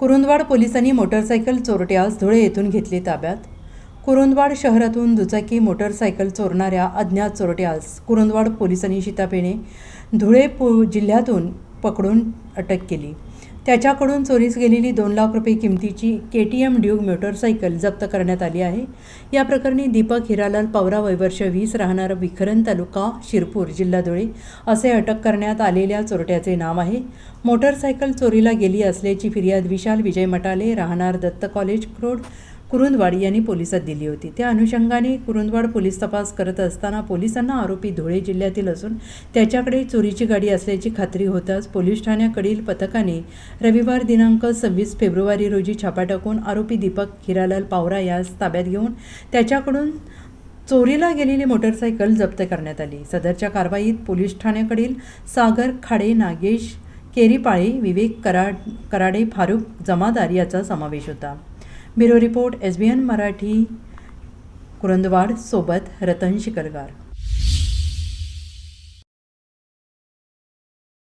कुरुंदवाड पोलिसांनी मोटरसायकल चोरट्यास धुळे येथून घेतली ताब्यात. कुरुंदवाड शहरातून दुचाकी मोटरसायकल चोरणाऱ्या अज्ञात चोरट्यास कुरुंदवाड पोलिसांनी शितापेने धुळे पो जिल्ह्यातून पकडून अटक केली. त्याच्याकडून चोरीस गेलेली दोन लाख रुपये किमतीची K T M Duke motorcycle जप्त करण्यात आली आहे. या प्रकरणी दीपक हिरालाल पवरा वैवर्ष वीस राहणारा विखरण तालुका शिरपूर जिल्हा धुळे असे अटक करण्यात आलेल्या चोरट्याचे नाव आहे. मोटरसायकल चोरीला गेली असल्याची फिर्याद विशाल विजय मटाले राहणार दत्त कॉलेज रोड कुरुंदवाड यांनी पोलिसात दिली होती. त्या अनुषंगाने कुरुंदवाड पोलीस तपास करत असताना पोलिसांना आरोपी धुळे जिल्ह्यातील असून त्याच्याकडे चोरीची गाडी असल्याची खात्री होताच पोलीस ठाण्याकडील पथकाने रविवार दिनांक सव्वीस फेब्रुवारी रोजी छापा टाकून आरोपी दीपक हिरालाल पावरा यास ताब्यात घेऊन त्याच्याकडून चोरीला गेलेली मोटरसायकल जप्त करण्यात आली. सदरच्या कारवाईत पोलीस ठाण्याकडील सागर खाडे नागेश केरीपाळे विवेक कराड कराडे फारुख जमादार याचा समावेश होता. Bureau report S B N Marathi Kurundwad सोबत रतन शिकरगार.